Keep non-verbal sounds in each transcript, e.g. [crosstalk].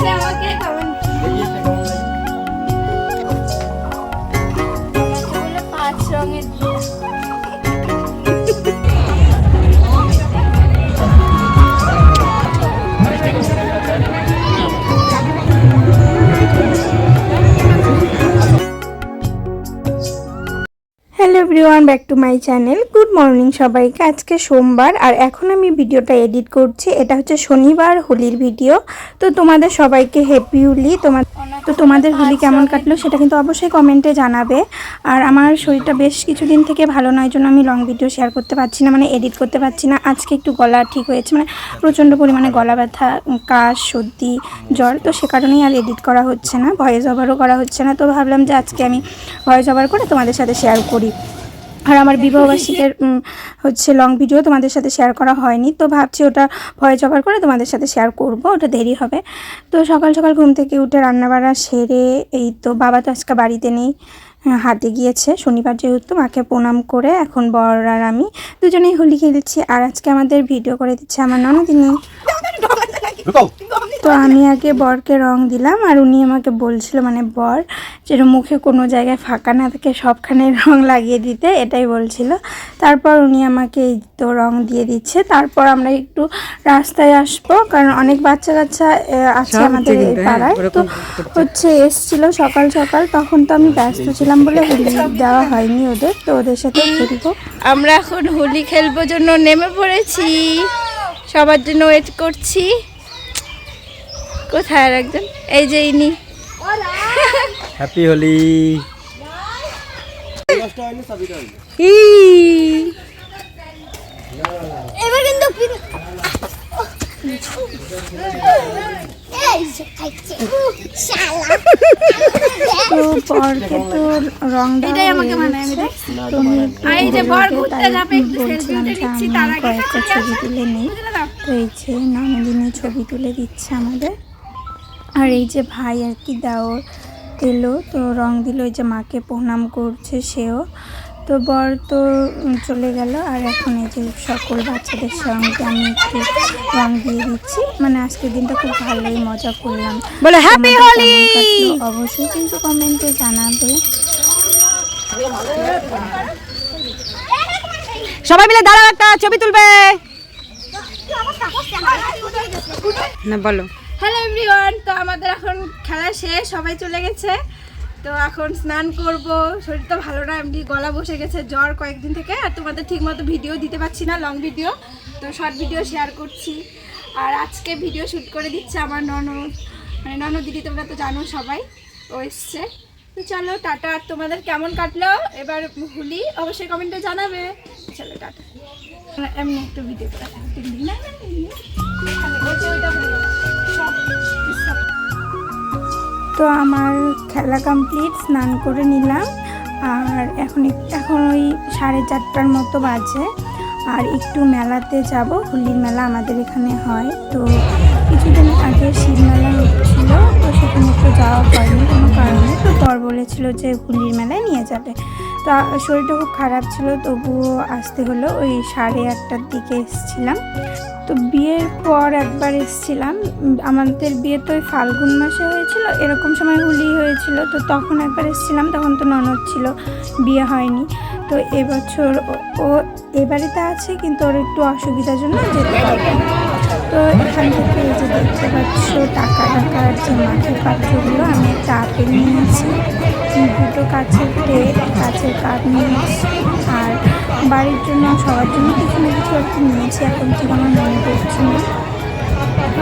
先，我给他们 everyone back to my channel good morning সবাইকে। আজকে সোমবার, আর এখন আমি ভিডিওটা এডিট করছি। এটা হচ্ছে শনিবার হোলির ভিডিও তো তোমাদের সবাইকে হ্যাপি হোলি। তোমার তো তোমাদের হোলি কেমন কাটলো সেটা কিন্তু অবশ্যই কমেন্টে জানাবে। আর আমার শরীরটা বেশ কিছুদিন থেকে ভালো নয় জন্য আমি লং ভিডিও শেয়ার করতে পারছি না মানে এডিট করতে পারছি না। আজকে একটু গলা ঠিক হয়েছে মানে প্রচণ্ড পরিমাণে গলা ব্যথা, কাশ, সর্দি, জ্বর। তো সে কারণেই আর এডিট করা হচ্ছে না ভয়েস ওভারও করা হচ্ছে না। তো ভাবলাম যে আজকে আমি ভয়েস ওভার করে তোমাদের সাথে শেয়ার করি। আর আমার বিবাহবার্ষিকের [laughs] হচ্ছে লং ভিডিও তোমাদের সাথে শেয়ার করা হয়নি। তো ভাবছি ওটা ভয়েস ওভার করে তোমাদের সাথে শেয়ার করব ওটা দেরি হবে। তো সকাল সকাল ঘুম থেকে উঠে রান্নাবাড়া সেরে এই তো বাবা তো আজকে বাড়িতে নেই আহ, হাটে গিয়েছে। শনিবার যেহেতু মাকে প্রণাম করে এখন বর আর আমি দুজনেই হোলি খেলছি। আর আজকে আমাদের ভিডিও করে দিচ্ছে আমার ননদিনী [laughs] তো আমি আগে বরকে রং দিলাম আর উনি আমাকে বলছিল মানে বর যেন মুখে কোনো জায়গায় ফাঁকা না থাকে সবখানে রং লাগিয়ে দিতে এটাই বলছিল। তারপর উনি আমাকে এই তো রং দিয়ে দিচ্ছে। তারপর আমরা একটু রাস্তায় আসব কারণ অনেক বাচ্চা কাচ্চা আছে আমাদের এই পাড়ায়। তো হচ্ছে এসছিল সকাল সকাল তখন তো আমি ব্যস্ত ছিলাম বলে হোলি দেওয়া হয়নি ওদের তো ওদের সাথে খেলব। আমরা এখন হোলি খেলব জন্য নেমে পড়েছি। সবার জন্য ওয়েট করছি। কোথায় আর একজন? এই যে ইনি। হ্যাপি হোলি। ই। এবার কিন্তু পিন- এই যে খাইছে। শালা। তো বরকে তো রং এটাই আমাকে মানায় আমি তুমি আর এই যে বর ঘুরতে যাবে একটু সেলফি উঠে নিচ্ছি তার আগে ছবি তুলে নিই। তো? এই যে ছবি তুলে দিচ্ছে আমাদের। আর এই যে ভাই আর কি দেওর এলো তো রং দিল ওই যে মাকে প্রণাম করছে সেও। তো বর তো চলে গেল আর এখন এই যে সকল বাচ্চাদের সঙ্গে আমি একটু রং দিয়ে দিচ্ছি। মানে আজকের দিনটা খুব ভালোই মজা করলাম। বলে হ্যাপি হোলি অবশ্যই কিন্তু কমেন্টে জানাবে। সবাই মিলে দাঁড়াও একটা ছবি তুলবে। না বলো। হ্যালো এভরিওয়ান তো আমাদের এখন খেলা শেষ, সবাই চলে গেছে। তো এখন স্নান করব শরীরটা ভালো না, এমনি গলা বসে গেছে, জ্বর কয়েকদিন থেকে, আর তোমাদের ঠিকমতো ভিডিও দিতে পারছি না লং ভিডিও তো শর্ট ভিডিও শেয়ার করছি। আর আজকে ভিডিও শ্যুট করে দিচ্ছে আমার ননদ মানে ননদ দিদি, তোমরা তো জানো সবাই, ও এসছে। তো চলো, টাটা, আর তোমাদের কেমন কাটলো? এবার হুলি অবশ্যই কমেন্টে জানাবে। চলো, টাটা। এমনি একটু ভিডিও করে না তো আমার খেলা কমপ্লিট স্নান করে নিলাম। আর এখন এখন ওই সাড়ে চারটার মতো বাজে। আর একটু মেলাতে যাব, হোলির মেলা আমাদের এখানে হয়। তো কিছুদিন আগে শিব মেলা হচ্ছিল তো সেখানে একটু যাওয়া হয়নি কোনো কারণে। তো পর বলেছিল যে হোলির মেলায় নিয়ে যাবে। তো শরীরটা খুব খারাপ ছিল, তবুও আসতে হলো। ওই সাড়ে আটটার দিকে এসেছিলাম। তো বিয়ের পর একবার এসেছিলাম। আমাদের বিয়ে তো ওই ফাল্গুন মাসে হয়েছিল, এরকম সময় হোলি হয়েছিল। তো তখন একবার এসেছিলাম, তখন তো ননদ ছিল, বিয়ে হয়নি। তো এবছর ও- ও এ বাড়িতে আছে, কিন্তু ওর একটু অসুবিধার জন্য যেতে পারবে। তো এখান থেকে এই যে দেখতে পাচ্ছ টাকা টাকার যে মাটির পাত্রগুলো আমি একটা আপেল নিয়েছি। দুটো কাছের প্লেট কাছের কাপ নিয়েছি। আর বাড়ির জন্য সবার জন্য কিছু না কিছু আর কি নিয়েছি এখন ঠিক আমার মনে পড়ছে না।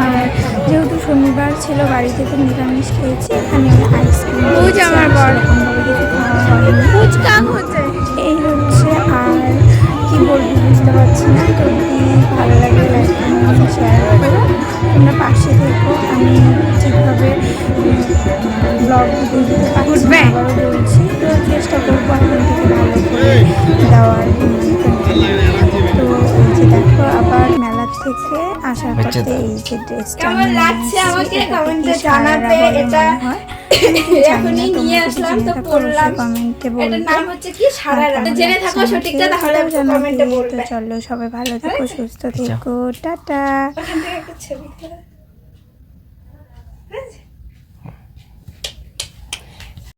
আর যেহেতু শনিবার ছিল বাড়িতে তো নিরামিষ খেয়েছি এখানে আইসক্রিম আমার বর। কিছু খাওয়া হয়নি। বুঝতে পারছি না। যদি ভালো লাগে লাইক শেয়ার করো। তোমরা পাশে থেকো। আমি ঠিকভাবে ব্লগ দিতে পারছি না, আবারও বলছি। তো চেষ্টা করব এখন থেকে ভালো করে দেওয়ার তো এই যে দেখো আবার মেলা থেকে আসার পথে এই যে ড্রেসটা কেমন লাগছে আমাকে কমেন্টে জানাবে? এটা এখনই নিয়ে আসলাম তো পড়লাম এটার নাম হচ্ছে কি? সারা রাত। জেনে থাকো সঠিকটা তাহলে কমেন্টে বলবে। চলো সবাই ভালো থেকো সুস্থ থেকো। টাটা। ওখান থেকে একটা ছবি তোলা।